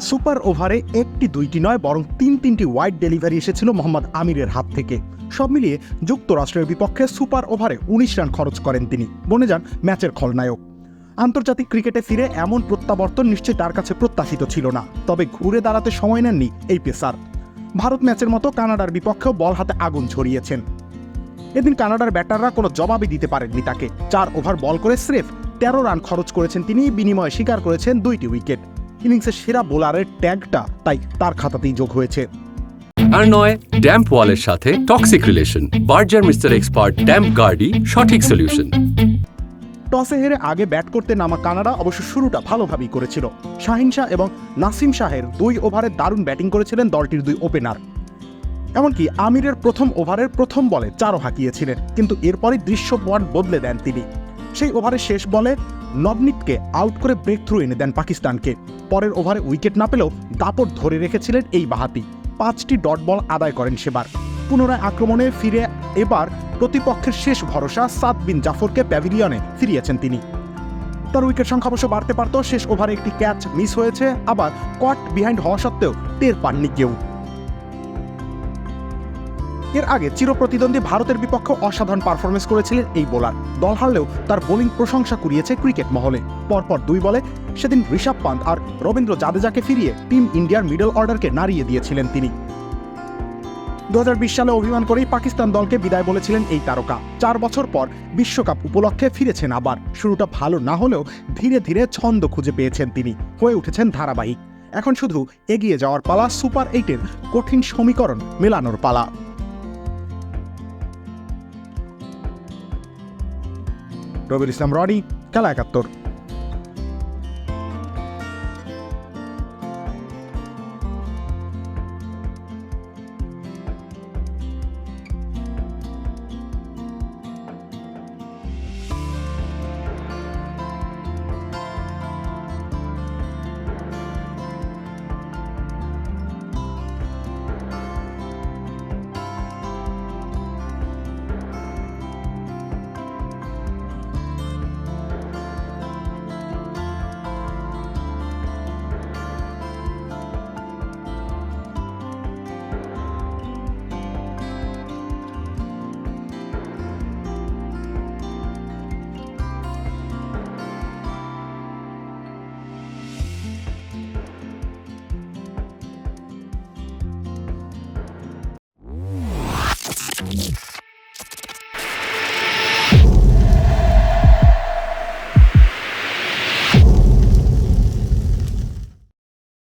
Super ওভারে একটি, দুইটি নয়, বরং তিন, তিনটি ওয়াইড ডেলিভারি এসেছিল মোহাম্মদ আমিরের হাত থেকে। সব মিলিয়ে যুক্তরাষ্ট্রের বিপক্ষে সুপার ওভারে উনিশ রান খরচ করেন তিনি। বনে যান ম্যাচের খলনায়ক। আন্তর্জাতিক ক্রিকেটে ফিরে এমন প্রত্যাবর্তন নিশ্চয়ই তার কাছে প্রত্যাশিত ছিল না। তবে ঘুরে দাঁড়াতে সময় নেননি এই পেসার। ভারত ম্যাচের মতো কানাডার বিপক্ষেও বল হাতে আগুন ছড়িয়েছেন। এদিন কানাডার ব্যাটাররা কোনো জবাবই দিতে পারেননি তাকে। চার ওভার বল করে স্রেফ তেরো রান খরচ করেছেন তিনি বিনিময়ে স্বীকার করেছেন দুইটি উইকেট। ইনিংসের সেরা বোলারের ট্যাগটা তাই তার খাতাতেই যোগ হয়েছে। আর নয় ড্যাম্প ওয়ালের সাথে toxic relation. Berger Mister Expert damp গার্ডই সঠিক সলিউশন। টসে হেরে আগে ব্যাট করতে নামা কানাডা অবশ্য শুরুটা ভালোভাবেই করেছিল। শাহিন শাহ এবং নাসিম শাহের দুই ওভারে দারুণ ব্যাটিং করেছিলেন দলটির দুই ওপেনার। এমনকি আমিরের প্রথম ওভারের প্রথম বলে চারও হাঁকিয়েছিলেন কিন্তু এরপরই দৃশ্য পট বদলে দেন তিনি। সেই ওভারের শেষ বলে নবনীতকে আউট করে ব্রেক থ্রু এনে দেন পাকিস্তানকে। পরের ওভারে উইকেট না পেলেও দাপট ধরে রেখেছিলেন এই বাহাতি। পাঁচটি ডট বল আদায় করেন সেবার। পুনরায় আক্রমণে ফিরে এবার প্রতিপক্ষের শেষ ভরসা সাত বিন জাফরকে প্যাভিলিয়নে ফিরিয়েছেন তিনি। তার উইকেট সংখ্যা অবশ্য বাড়তে পারত শেষ ওভারে একটি ক্যাচ মিস হয়েছে, আবার কট বিহাইন্ড হওয়া সত্ত্বেও টের পাননি কেউ। এর আগে চিরপ্রতিদ্বন্দ্বী ভারতের বিপক্ষে অসাধারণ পারফরমেন্স করেছিলেন এই বোলার। দল হারলেও তার বোলিং প্রশংসা কুড়িয়েছে ক্রিকেট মহলে। পরপর দুই বলে সেদিন ঋষভ পান্ত আর রবীন্দ্র জাদেজাকে ফিরিয়ে টিম ইন্ডিয়ার মিডল অর্ডারকে নাড়িয়ে দিয়েছিলেন তিনি। দুহাজার বিশ সালে অভিমান করেই পাকিস্তান দলকে বিদায় বলেছিলেন এই তারকা। চার বছর পর বিশ্বকাপ উপলক্ষে ফিরেছেন আবার। শুরুটা ভালো না হলেও ধীরে ধীরে ছন্দ খুঁজে পেয়েছেন তিনি। হয়ে উঠেছেন ধারাবাহিক। এখন শুধু এগিয়ে যাওয়ার পালা সুপার এইটের কঠিন সমীকরণ মেলানোর পালা। রবির ইসলাম রনি খেলা একাত্তর।